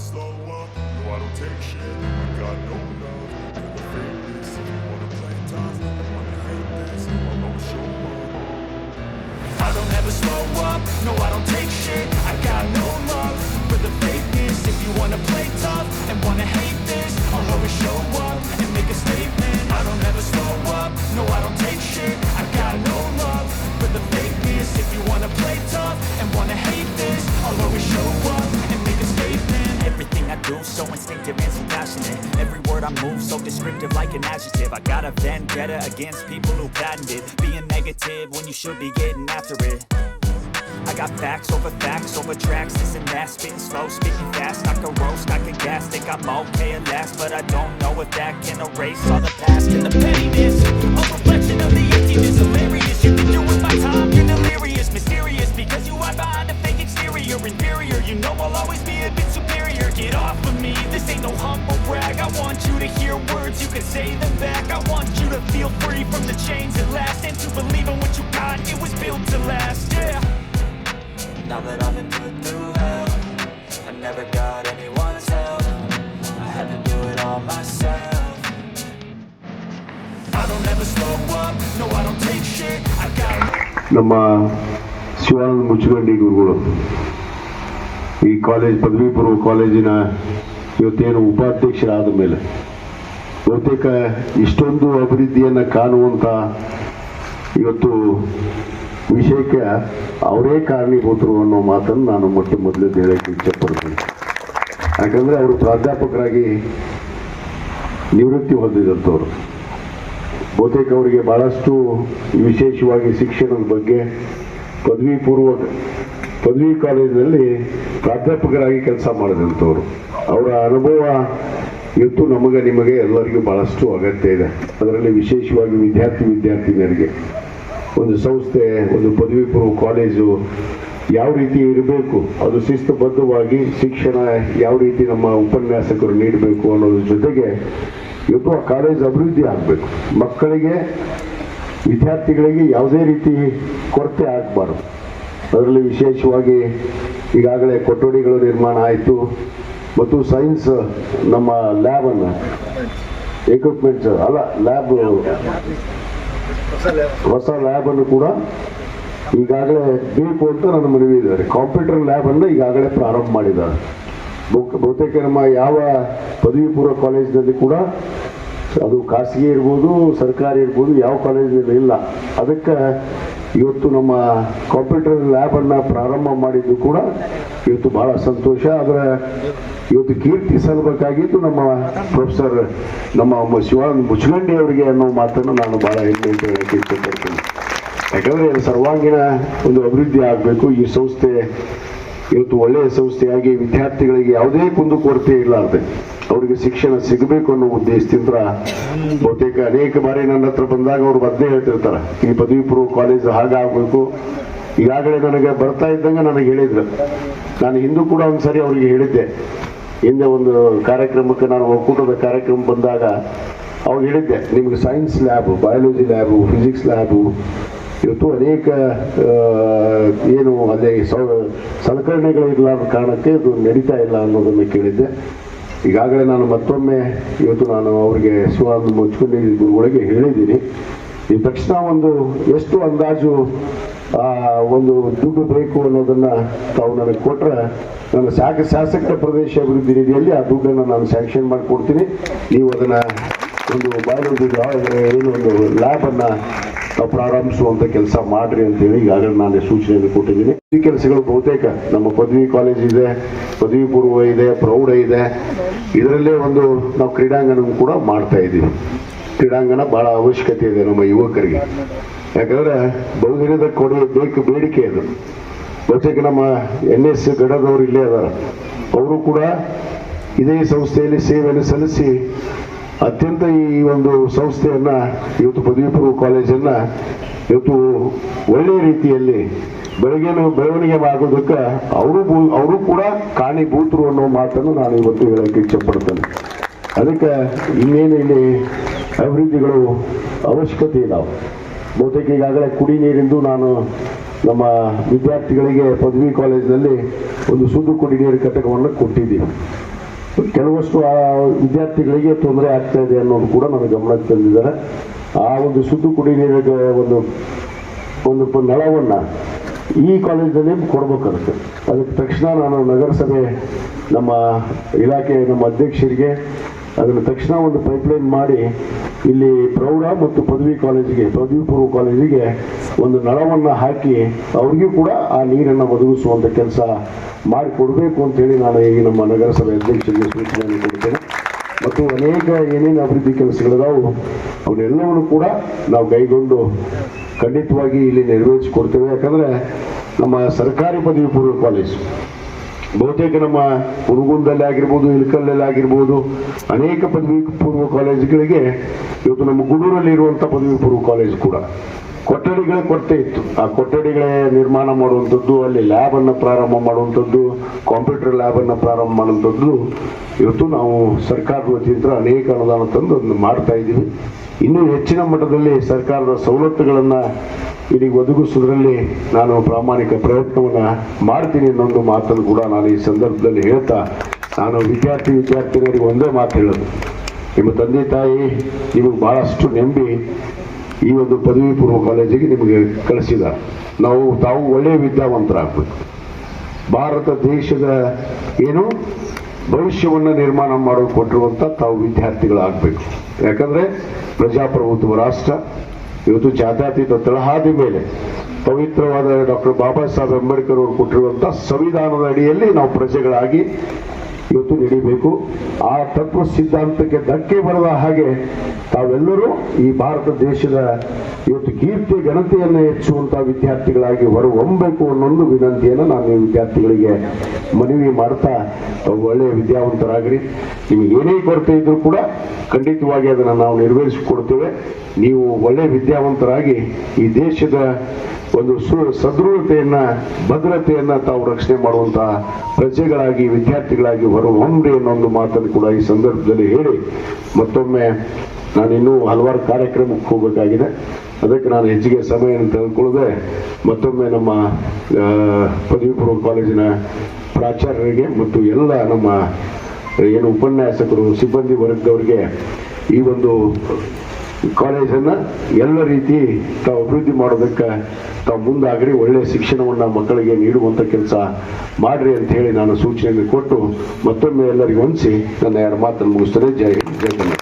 slow up, no I don't take shit. I got no love for the fakeness. If you wanna play tough, you wanna hate this, I'll always show up. I don't ever slow up, no I don't take passionate Every word I move so descriptive like an adjective. I got a vendetta against people who patented Being negative when you should be getting after it. I got facts over facts over tracks, this and that. Spitting slow, spitting fast, I can roast, I can gas Think I'm okay at last, but I don't know if that can erase all the past. And the pettiness, a reflection of the emptiness. Hilarious, you think you're worth my time, you're delirious Mysterious, because you hide behind fake exterior Inferior, you know I'll always be a bit superior Get off of me, this ain't no humble brag I want you to hear words, you can say them back I want you to feel free from the chains at last And to believe in what you got, it was built to last, yeah now that I've been put through hell I never got anyone's help I had to do it all myself I don't ever slow up, no I don't take shit I got ನಮ್ಮ ಶಿವಾನಂದ ಮುಚ್ಚಗಂಡಿ ಗುರುಗಳು ಈ college ಪದವಿ ಪೂರ್ವ ಕಾಲೇಜಿನ ಇವತ್ತೇನು ಉಪಾಧ್ಯಕ್ಷರಾದ ಮೇಲೆ ಬಹುತೇಕ ಇಷ್ಟೊಂದು ಅಭಿವೃದ್ಧಿಯನ್ನು ಕಾಣುವಂಥ ಇವತ್ತು ವಿಷಯಕ್ಕೆ ಅವರೇ ಕಾರಣೀಭೂತರು ಅನ್ನೋ ಮಾತನ್ನು ನಾನು ಮೊಟ್ಟ ಮೊದಲು ಹೇಳಕ್ಕೆ ಇಚ್ಛಪಡ್ತೀನಿ ಯಾಕಂದರೆ ಅವರು ಪ್ರಾಧ್ಯಾಪಕರಾಗಿ ನಿವೃತ್ತಿ ಹೊಂದಿದಂಥವ್ರು. ಬಹುತೇಕ ಅವರಿಗೆ ಬಹಳಷ್ಟು ವಿಶೇಷವಾಗಿ ಶಿಕ್ಷಣದ ಬಗ್ಗೆ ಪದವಿ ಪೂರ್ವ ಪದವಿ ಕಾಲೇಜಿನಲ್ಲಿ ಪ್ರಾಧ್ಯಾಪಕರಾಗಿ ಕೆಲಸ ಮಾಡಿದಂಥವ್ರು. ಅವರ ಅನುಭವ ಇವತ್ತು ನಮಗೆ ನಿಮಗೆ ಎಲ್ಲರಿಗೂ ಬಹಳಷ್ಟು ಅಗತ್ಯ ಇದೆ. ಅದರಲ್ಲಿ ವಿಶೇಷವಾಗಿ ವಿದ್ಯಾರ್ಥಿ ವಿದ್ಯಾರ್ಥಿನಿಯರಿಗೆ. ಒಂದು ಸಂಸ್ಥೆ, ಒಂದು ಪದವಿ ಪೂರ್ವ ಕಾಲೇಜು ಯಾವ ರೀತಿ ಇರಬೇಕು, ಅದು ಶಿಸ್ತುಬದ್ಧವಾಗಿ ಶಿಕ್ಷಣ ಯಾವ ರೀತಿ ನಮ್ಮ ಉಪನ್ಯಾಸಕರು ನೀಡಬೇಕು ಅನ್ನೋದ್ರ ಜೊತೆಗೆ ಇವತ್ತು ಆ ಕಾಲೇಜ್ ಅಭಿವೃದ್ಧಿ ಆಗಬೇಕು. ಮಕ್ಕಳಿಗೆ, ವಿದ್ಯಾರ್ಥಿಗಳಿಗೆ ಯಾವುದೇ ರೀತಿ ಕೊರತೆ ಆಗಬಾರ್ದು. ಅದರಲ್ಲಿ ವಿಶೇಷವಾಗಿ ಈಗಾಗಲೇ ಕೊಠಡಿಗಳು ನಿರ್ಮಾಣ ಆಯಿತು ಮತ್ತು ಸೈನ್ಸ್ ನಮ್ಮ ಲ್ಯಾಬನ್ನು ಎಕ್ವಿಪ್ಮೆಂಟ್ಸ್ ಅಲ್ಲ ಲ್ಯಾಬ್ ಹೊಸ ಲ್ಯಾಬನ್ನು ಕೂಡ ಈಗಾಗಲೇ ಬೇಕು ಅಂತ ನನ್ನ ಮನವಿ ಇದ್ದಾರೆ. ಕಂಪ್ಯೂಟರ್ ಲ್ಯಾಬನ್ನು ಈಗಾಗಲೇ ಪ್ರಾರಂಭ ಮಾಡಿದ್ದಾರೆ. ಬಹು- ಬಹುತೇಕ ನಮ್ಮ ಯಾವ ಪದವಿ ಪೂರ್ವ ಕಾಲೇಜಿನಲ್ಲಿ ಕೂಡ ಅದು ಖಾಸಗಿ ಇರ್ಬೋದು ಸರ್ಕಾರಿ ಇರ್ಬೋದು ಯಾವ ಕಾಲೇಜಿನಲ್ಲಿ ಇಲ್ಲ. ಅದಕ್ಕೆ ಇವತ್ತು ನಮ್ಮ ಕಂಪ್ಯೂಟರ್ ಲ್ಯಾಬನ್ನು ಪ್ರಾರಂಭ ಮಾಡಿದ್ದು ಕೂಡ ಇವತ್ತು ಬಹಳ ಸಂತೋಷ. ಅದರ ಇವತ್ತು ಕೀರ್ತಿ ಸಲ್ಬೇಕಾಗಿದ್ದು ನಮ್ಮ ಪ್ರೊಫೆಸರ್ ನಮ್ಮ ಶಿವಾನಂದ ಮುಚ್ಚಗಂಡಿ ಅವರಿಗೆ ಅನ್ನೋ ಮಾತನ್ನು ನಾನು ಬಹಳ ಹೆಮ್ಮೆಯಿಂದ ಹೇಳಕ್ಕೆ ಇಷ್ಟಪಡ್ತೀನಿ ಯಾಕಂದರೆ ಸರ್ವಾಂಗೀಣ ಒಂದು ಅಭಿವೃದ್ಧಿ ಆಗಬೇಕು. ಈ ಸಂಸ್ಥೆ ಇವತ್ತು ಒಳ್ಳೆಯ ಸಂಸ್ಥೆಯಾಗಿ ವಿದ್ಯಾರ್ಥಿಗಳಿಗೆ ಯಾವುದೇ ಕುಂದುಕೊರತೆ ಇರಲಾರ್ದೆ. ಅವರಿಗೆ ಶಿಕ್ಷಣ ಸಿಗಬೇಕು ಅನ್ನೋ ಉದ್ದೇಶದಿಂದ ಬಹುತೇಕ ಅನೇಕ ಬಾರಿ ನನ್ನ ಹತ್ರ ಬಂದಾಗ ಅವರು ಮೊದಲೇ ಹೇಳ್ತಿರ್ತಾರೆ, ಈ ಪದವಿ ಪೂರ್ವ ಕಾಲೇಜ್ ಹಾಗಾಗಬೇಕು. ಈಗಾಗಲೇ ನನಗೆ ಬರ್ತಾ ಇದ್ದಂಗೆ ನನಗೆ ಹೇಳಿದ್ರು. ನಾನು ಹಿಂದೂ ಕೂಡ ಒಂದ್ಸರಿ ಅವರಿಗೆ ಹೇಳಿದ್ದೆ. ಹಿಂದೆ ಒಂದು ಕಾರ್ಯಕ್ರಮಕ್ಕೆ ನಾನು ಒಕ್ಕೂಟದ ಕಾರ್ಯಕ್ರಮ ಬಂದಾಗ ಅವ್ರು ಹೇಳಿದ್ದೆ, ನಿಮಗೆ science lab biology lab physics lab ಇವತ್ತು ಅನೇಕ ಏನು ಅಲ್ಲಿ ಸೌ ಸಲಕರಣೆಗಳು ಇರಲಾರ್ದ ಕಾರಣಕ್ಕೆ ಇದು ನಡೀತಾ ಇಲ್ಲ ಅನ್ನೋದನ್ನು ಕೇಳಿದ್ದೆ. ಈಗಾಗಲೇ ನಾನು ಮತ್ತೊಮ್ಮೆ ಇವತ್ತು ನಾನು ಅವರಿಗೆ ಶಿವಾನಂದ ಮುಚ್ಕೊಂಡು ಗುರುಗಳಿಗೆ ಹೇಳಿದ್ದೀನಿ. ಈ ತಕ್ಷಣ ಒಂದು ಎಷ್ಟು ಅಂದಾಜು ಒಂದು ದುಡ್ಡು ಬೇಕು ಅನ್ನೋದನ್ನ ತಾವು ನನಗೆ ಕೊಟ್ಟರೆ ನನ್ನ ಶಾಖ ಶಾಸಕ ಪ್ರದೇಶ ಅಭಿವೃದ್ಧಿ ನಿಧಿಯಲ್ಲಿ ಆ ದುಡ್ಡನ್ನು ನಾನು ಸ್ಯಾಂಕ್ಷನ್ ಮಾಡಿಕೊಡ್ತೀನಿ. ನೀವು ಅದನ್ನ ಒಂದು ಬಯಾಲಜಿ ಏನು ಒಂದು ಲ್ಯಾಬನ್ನು ಪ್ರಾರಂಭಿಸುವಂಥ ಕೆಲಸ ಮಾಡ್ರಿ ಅಂತೇಳಿ ಈಗಾಗಲೇ ನಾನು ಸೂಚನೆಯನ್ನು ಕೊಟ್ಟಿದ್ದೀನಿ. ಈ ಕೆಲಸಗಳು ಬಹುತೇಕ ನಮ್ಮ ಪದವಿ ಕಾಲೇಜ್ ಇದೆ, ಪದವಿ ಪೂರ್ವ ಇದೆ, ಪ್ರೌಢ ಇದೆ. ಇದರಲ್ಲೇ ಒಂದು ನಾವು ಕ್ರೀಡಾಂಗಣ ಕೂಡ ಮಾಡ್ತಾ ಇದ್ದೀವಿ. ಕ್ರೀಡಾಂಗಣ ಬಹಳ ಅವಶ್ಯಕತೆ ಇದೆ ನಮ್ಮ ಯುವಕರಿಗೆ. ಯಾಕಂದ್ರೆ ಬಹುದಿನದ ಕೊಡುಗೆ ಬೇಕು, ಬೇಡಿಕೆ ಅದು. ಬಹುತೇಕ ನಮ್ಮ ಎನ್ ಎಸ್ ಗಡದವರು ಇಲ್ಲೇ ಅದಾರ. ಅವರು ಕೂಡ ಇದೇ ಸಂಸ್ಥೆಯಲ್ಲಿ ಸೇವೆಯನ್ನು ಸಲ್ಲಿಸಿ ಅತ್ಯಂತ ಈ ಒಂದು ಸಂಸ್ಥೆಯನ್ನ, ಇವತ್ತು ಪದವಿ ಪೂರ್ವ ಕಾಲೇಜನ್ನ, ಇವತ್ತು ಒಳ್ಳೆಯ ರೀತಿಯಲ್ಲಿ ಬೆಳಗ್ಗೆನೂ ಬೆಳವಣಿಗೆ ಮಾಡೋದಕ್ಕೆ ಅವರು ಅವರು ಕೂಡ ಕಾರಣೀಭೂತರು ಅನ್ನೋ ಮಾತನ್ನು ನಾನು ಇವತ್ತು ಹೇಳಕ್ಕೆ ಇಚ್ಛಪಡ್ತೇನೆ. ಅದಕ್ಕೆ ಇನ್ನೇನು ಇಲ್ಲಿ ಅಭಿವೃದ್ಧಿಗಳು ಅವಶ್ಯಕತೆ ಇದಾವೆ ಬಹುತೇಕ ಈಗಾಗಲೇ ಕುಡಿ ನೀರಿಂದು ನಾನು ನಮ್ಮ ವಿದ್ಯಾರ್ಥಿಗಳಿಗೆ ಪದವಿ ಕಾಲೇಜಿನಲ್ಲಿ ಒಂದು ಸುದ್ದು ಕುಡಿ ನೀರು ಘಟಕವನ್ನು ಕೊಟ್ಟಿದ್ದೀವಿ ಕೆಲವಷ್ಟು ವಿದ್ಯಾರ್ಥಿಗಳಿಗೆ ತೊಂದರೆ ಆಗ್ತಾ ಇದೆ ಅನ್ನೋದು ಕೂಡ ನಮಗೆ ಗಮನಕ್ಕೆ ತಂದಿದ್ದಾರೆ ಆ ಒಂದು ಶುದ್ಧ ಕುಡಿ ನೀರಿಗೆ ಒಂದು ಒಂದು ನಳವನ್ನು ಈ ಕಾಲೇಜಿನಲ್ಲಿ ಕೊಡ್ಬೇಕು ಅದಕ್ಕೆ ಅದಕ್ಕೆ ತಕ್ಷಣ ನಾನು ನಗರಸಭೆ, ನಮ್ಮ ಇಲಾಖೆ, ನಮ್ಮ ಅಧ್ಯಕ್ಷರಿಗೆ ಅದನ್ನು ತಕ್ಷಣ ಒಂದು ಪೈಪ್ಲೈನ್ ಮಾಡಿ ಇಲ್ಲಿ ಪ್ರೌಢ ಮತ್ತು ಪದವಿ ಕಾಲೇಜಿಗೆ, ಪದವಿ ಪೂರ್ವ ಕಾಲೇಜಿಗೆ ಒಂದು ನಳವನ್ನು ಹಾಕಿ ಅವ್ರಿಗೂ ಕೂಡ ಆ ನೀರನ್ನು ಒದಗಿಸುವಂಥ ಕೆಲಸ ಮಾಡಿಕೊಡಬೇಕು ಅಂತೇಳಿ ನಾನು ಈಗ ನಮ್ಮ ನಗರಸಭೆ ಅಧ್ಯಕ್ಷರಿಗೆ ಸೂಚನೆಯನ್ನು ಕೊಡ್ತೇನೆ. ಮತ್ತು ಅನೇಕ ಏನೇನು ಅಭಿವೃದ್ಧಿ ಕೆಲಸಗಳಿದಾವು, ಅವನ್ನೆಲ್ಲವನ್ನು ಕೂಡ ನಾವು ಕೈಗೊಂಡು ಖಂಡಿತವಾಗಿ ಇಲ್ಲಿ ನೆರವೇರಿಸಿಕೊಡ್ತೇವೆ. ಯಾಕಂದರೆ ನಮ್ಮ ಸರ್ಕಾರಿ ಪದವಿ ಪೂರ್ವ ಕಾಲೇಜು ಬಹುತೇಕ ನಮ್ಮ ಉರುಗುಂದಲ್ಲೇ ಆಗಿರ್ಬೋದು, ಇಳಕಲ್ಲಲ್ಲಿ ಆಗಿರ್ಬೋದು, ಅನೇಕ ಪದವಿ ಪೂರ್ವ ಕಾಲೇಜುಗಳಿಗೆ ಇವತ್ತು ನಮ್ಮ ಗುಡೂರಲ್ಲಿ ಇರುವಂಥ ಪದವಿ ಪೂರ್ವ ಕಾಲೇಜು ಕೂಡ. ಕೊಠಡಿಗಳ ಕೊರತೆ ಇತ್ತು. ಆ ಕೊಠಡಿಗಳೇ ನಿರ್ಮಾಣ ಮಾಡುವಂಥದ್ದು, ಅಲ್ಲಿ ಲ್ಯಾಬನ್ನು ಪ್ರಾರಂಭ ಮಾಡುವಂಥದ್ದು ಕಾಂಪ್ಯೂಟರ್ ಲ್ಯಾಬನ್ನು ಪ್ರಾರಂಭ ಮಾಡುವಂಥದ್ದು ಇವತ್ತು ನಾವು ಸರ್ಕಾರದ ವತಿಯಿಂದ ಅನೇಕ ಅನುದಾನ ತಂದು ಅದನ್ನು ಮಾಡ್ತಾ ಇದ್ದೀವಿ. ಇನ್ನೂ ಹೆಚ್ಚಿನ ಮಟ್ಟದಲ್ಲಿ ಸರ್ಕಾರದ ಸವಲತ್ತುಗಳನ್ನು ಇದೀಗ ಒದಗಿಸೋದ್ರಲ್ಲಿ ನಾನು ಪ್ರಾಮಾಣಿಕ ಪ್ರಯತ್ನವನ್ನು ಮಾಡ್ತೀನಿ ಅನ್ನೊಂದು ಮಾತನ್ನು ಕೂಡ ನಾನು ಈ ಸಂದರ್ಭದಲ್ಲಿ ಹೇಳ್ತಾ, ನಾನು ವಿದ್ಯಾರ್ಥಿ ವಿದ್ಯಾರ್ಥಿನಿಯರಿಗೆ ಒಂದೇ ಮಾತು ಹೇಳೋದು. ನಿಮ್ಮ ತಂದೆ ತಾಯಿ ನಿಮಗೆ ಬಹಳಷ್ಟು ನೆಂಬಿ ಈ ಒಂದು ಪದವಿ ಪೂರ್ವ ಕಾಲೇಜಿಗೆ ನಿಮಗೆ ಕಳಿಸಿದ. ನಾವು ತಾವು ಒಳ್ಳೆಯ ವಿದ್ಯಾವಂತರಾಗಬೇಕು. ಭಾರತ ದೇಶದ ಏನು ಭವಿಷ್ಯವನ್ನು ನಿರ್ಮಾಣ ಮಾಡಿಕೊಟ್ಟಿರುವಂಥ ತಾವು ವಿದ್ಯಾರ್ಥಿಗಳಾಗಬೇಕು. ಯಾಕಂದರೆ ಪ್ರಜಾಪ್ರಭುತ್ವ ರಾಷ್ಟ್ರ ಇವತ್ತು ಜಾತ್ಯತೀತ ತಳಹಾದಿ ಮೇಲೆ ಪವಿತ್ರವಾದ ಡಾಕ್ಟರ್ ಬಾಬಾ ಸಾಹೇಬ್ ಅಂಬೇಡ್ಕರ್ ಅವರು ಕೊಟ್ಟಿರುವಂತಹ ಸಂವಿಧಾನದ ಅಡಿಯಲ್ಲಿ ನಾವು ಪ್ರಜೆಗಳಾಗಿ ಇವತ್ತು ನಡಿಬೇಕು. ಆ ತತ್ವ ಸಿದ್ಧಾಂತಕ್ಕೆ ಧಕ್ಕೆ ಬರದ ಹಾಗೆ ತಾವೆಲ್ಲರೂ ಈ ಭಾರತ ದೇಶದ ಇವತ್ತು ಕೀರ್ತಿ, ಘನತೆಯನ್ನು ಹೆಚ್ಚುವಂತಹ ವಿದ್ಯಾರ್ಥಿಗಳಾಗಿ ಹೊರಹೊಮ್ಮಬೇಕು ಅನ್ನೊಂದು ವಿನಂತಿಯನ್ನು ನಾನು ವಿದ್ಯಾರ್ಥಿಗಳಿಗೆ ಮನವಿ ಮಾಡ್ತಾ ಒಳ್ಳೆಯ ವಿದ್ಯಾವಂತರಾಗ್ರಿ. ನಿಮಗೆ ಏನೇ ಕೊರತೆ ಇದ್ರೂ ಕೂಡ ಖಂಡಿತವಾಗಿ ಅದನ್ನು ನಾವು ನೆರವೇರಿಸಿಕೊಡ್ತೇವೆ. ನೀವು ಒಳ್ಳೆ ವಿದ್ಯಾವಂತರಾಗಿ ಈ ದೇಶದ ಒಂದು ಸು ಸದೃಢತೆಯನ್ನ, ಭದ್ರತೆಯನ್ನ ತಾವು ರಕ್ಷಣೆ ಮಾಡುವಂತಹ ಪ್ರಜೆಗಳಾಗಿ, ವಿದ್ಯಾರ್ಥಿಗಳಾಗಿ ಹೊರಹೊಮ್ರಿ ಅನ್ನೋ ಒಂದು ಮಾತನ್ನು ಕೂಡ ಈ ಸಂದರ್ಭದಲ್ಲಿ ಹೇಳಿ ಮತ್ತೊಮ್ಮೆ ನಾನು ಇನ್ನೂ ಹಲವಾರು ಕಾರ್ಯಕ್ರಮಕ್ಕೆ ಹೋಗಬೇಕಾಗಿದೆ. ಅದಕ್ಕೆ ನಾನು ಹೆಚ್ಚಿಗೆ ಸಮಯ ತೆಗೆದುಕೊಳ್ಳದೆ ಮತ್ತೊಮ್ಮೆ ನಮ್ಮ ಪದವಿ ಪೂರ್ವ ಕಾಲೇಜಿನ ಪ್ರಾಚಾರ್ಯರಿಗೆ ಮತ್ತು ಎಲ್ಲ ನಮ್ಮ ಏನು ಉಪನ್ಯಾಸಕರು, ಸಿಬ್ಬಂದಿ ವರ್ಗದವರಿಗೆ ಈ ಒಂದು ಕಾಲೇಜನ್ನು ಎಲ್ಲ ರೀತಿ ತಾವು ಅಭಿವೃದ್ಧಿ ಮಾಡೋದಕ್ಕೆ ತಾವು ಮುಂದಾಗ್ರಿ ಒಳ್ಳೆಯ ಶಿಕ್ಷಣವನ್ನು ಮಕ್ಕಳಿಗೆ ನೀಡುವಂಥ ಕೆಲಸ ಮಾಡ್ರಿ ಅಂತ ಹೇಳಿ ನಾನು ಸೂಚನೆಯನ್ನು ಕೊಟ್ಟು ಮತ್ತೊಮ್ಮೆ ಎಲ್ಲರಿಗೂ ಹೊಂದಿಸಿ ನನ್ನ ಎರಡು ಮಾತನ್ನು ಮುಗಿಸ್ತೇನೆ. ಜೈ ಜೈ